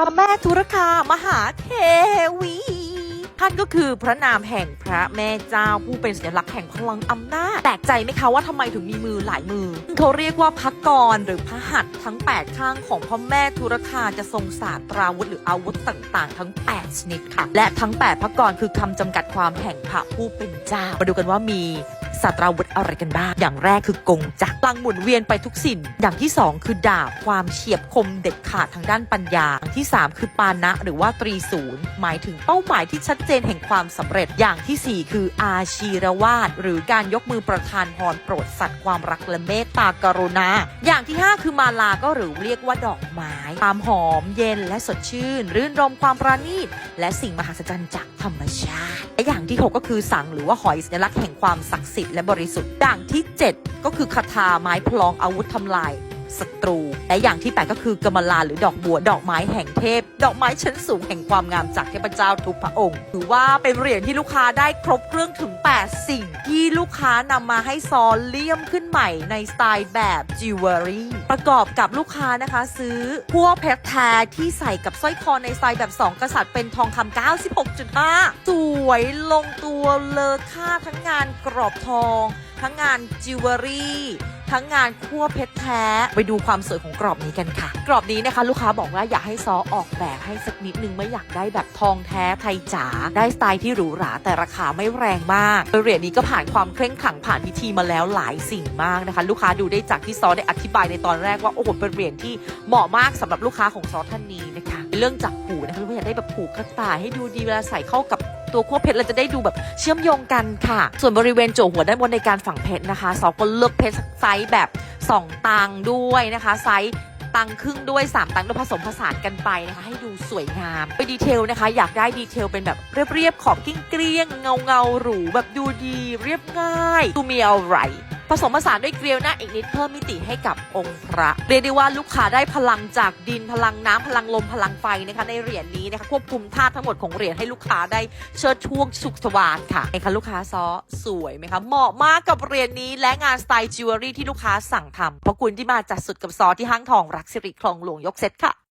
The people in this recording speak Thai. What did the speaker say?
พระแม่ธุรคามหาเทวี ท่านก็คือพระนามแห่งพระแม่เจ้าผู้เป็นสัญลักษณ์แห่งพลังอำนาจแปลกใจไหมคะว่าทำไมถึงมีมือหลายมือ เขาเรียกว่าพระกรหรือพระหัตถ์ทั้ง 8 ข้างของพระแม่ธุรคาจะทรงศาสตราวุธหรืออาวุธต่างๆ ทั้ง 8 ชนิดค่ะ และทั้ง 8 พระกรคือคำจำกัดความแห่งพระผู้เป็นเจ้า มาดูกันว่ามี สัตราวุธอะไรกันบ้าง อย่างแรกคือกงจักรพลังหมุนเวียนไปทุกสิ่งอย่างที่ 2 คือดาบความเฉียบคมเด็ดขาดทางด้านปัญญา อย่างที่ 3 คือปานะหรือว่าตรีศูนย์หมายถึงเป้าหมายที่ชัดเจนแห่งความสำเร็จ อย่างทีสี่ 4 คืออาชีรวาสหรือการยกมือประทานพรโปรดสัตว์ความรักและเมตตากรุณา อย่างที่ 5 คือมาลาก็หรือเรียกว่าดอกไม้ความหอมเย็นและสดชื่น รื่นรมความประณีตและสิ่งมหัศจรรย์จากธรรมชาติและอย่างที่ 6 ก็คือสังหรือว่าหอยสัญลักษณ์แห่งความศักดิ์สิทธิ์และบริสุทธิ์อย่างที่ 7 ก็คือคาถาไม้พลองอาวุธทำลายศัตรู และอย่างที่ 8 ก็คือกมลาหรือดอกบัวดอกไม้แห่งเทพ ดอกไม้ชั้นสูงแห่งความงามจากเทพเจ้าทุกพระองค์ ถือว่าเป็นเหรียญที่ลูกค้าได้ครบเครื่องถึง 8 สิ่ง ที่ลูกค้านำมาให้ซอเลี่ยมขึ้นใหม่ในสไตล์แบบจิวเวลรี่ประกอบกับลูกค้านะคะ ซื้อพวกเพชรแท้ที่ใส่กับสร้อยคอในสไตล์แบบ 2 กษัตริย์เป็นทองคำ96.5 สวยลงตัวเลอค่าทั้งงานกรอบทอง ทั้งงานจิวเวลรี่ทั้งงานคั่วเพชรแท้ ไปดูความสวยของกรอบนี้กันค่ะ กรอบนี้นะคะ ลูกค้าบอกว่าอยากให้ซอออกแบบให้สักนิดนึงไม่อยากได้แบบทองแท้ไทยจ๋าได้สไตล์ที่หรูหราแต่ราคาไม่แรงมากเหรียญนี้ก็ผ่านความเคร่งขังผ่านพิธีมาแล้วหลายสิ่งมากนะคะ ลูกค้าดูได้จากที่ซอได้อธิบายในตอนแรกว่าโอ้โหเป็นเหรียญที่เหมาะมากสำหรับลูกค้าของซอท่านนี้นะคะเรื่องจักผูนะคะลูกค้าอยากได้แบบผูกกระต่ายให้ดูดีเวลาใส่เข้ากับ ตัวขั้วเพชรเราจะได้ดูแบบเชื่อมโยงกันค่ะ ส่วนบริเวณโจหัวด้านบนในการฝังเพชรนะคะซอก็เลือกเพชรไซส์แบบ 2 ตังค์ด้วยนะคะ ไซส์ตังค์ครึ่งด้วย 3 ตังค์ด้วยผสมผสานกันไปนะคะ ให้ดูสวยงาม ไปดีเทลนะคะ อยากได้ดีเทลเป็นแบบเรียบๆขอบกิ้งเกลี้ยงเงาเงาๆหรูแบบดูดีเรียบง่ายดูมีอะไร ผสมผสานด้วยเกลียวหน้าอีกนิดเพิ่มมิติให้กับองค์พระ เรียกได้ว่าลูกค้าได้พลังจากดินพลังน้ำพลังลมพลังไฟนะคะในเหรียญนี้นะคะควบคุมธาตุทั้งหมดของเหรียญให้ลูกค้าได้เชิดช่วงสุขสว่างค่ะไงคะลูกค้าซอสวยไหมคะเหมาะมากกับเหรียญนี้และงานสไตล์จิวเวลรี่ที่ลูกค้าสั่งทำเพราะคุณที่มาจัดสุดกับซอที่ห้างทองรักสิริคลองหลวงยกเซตค่ะ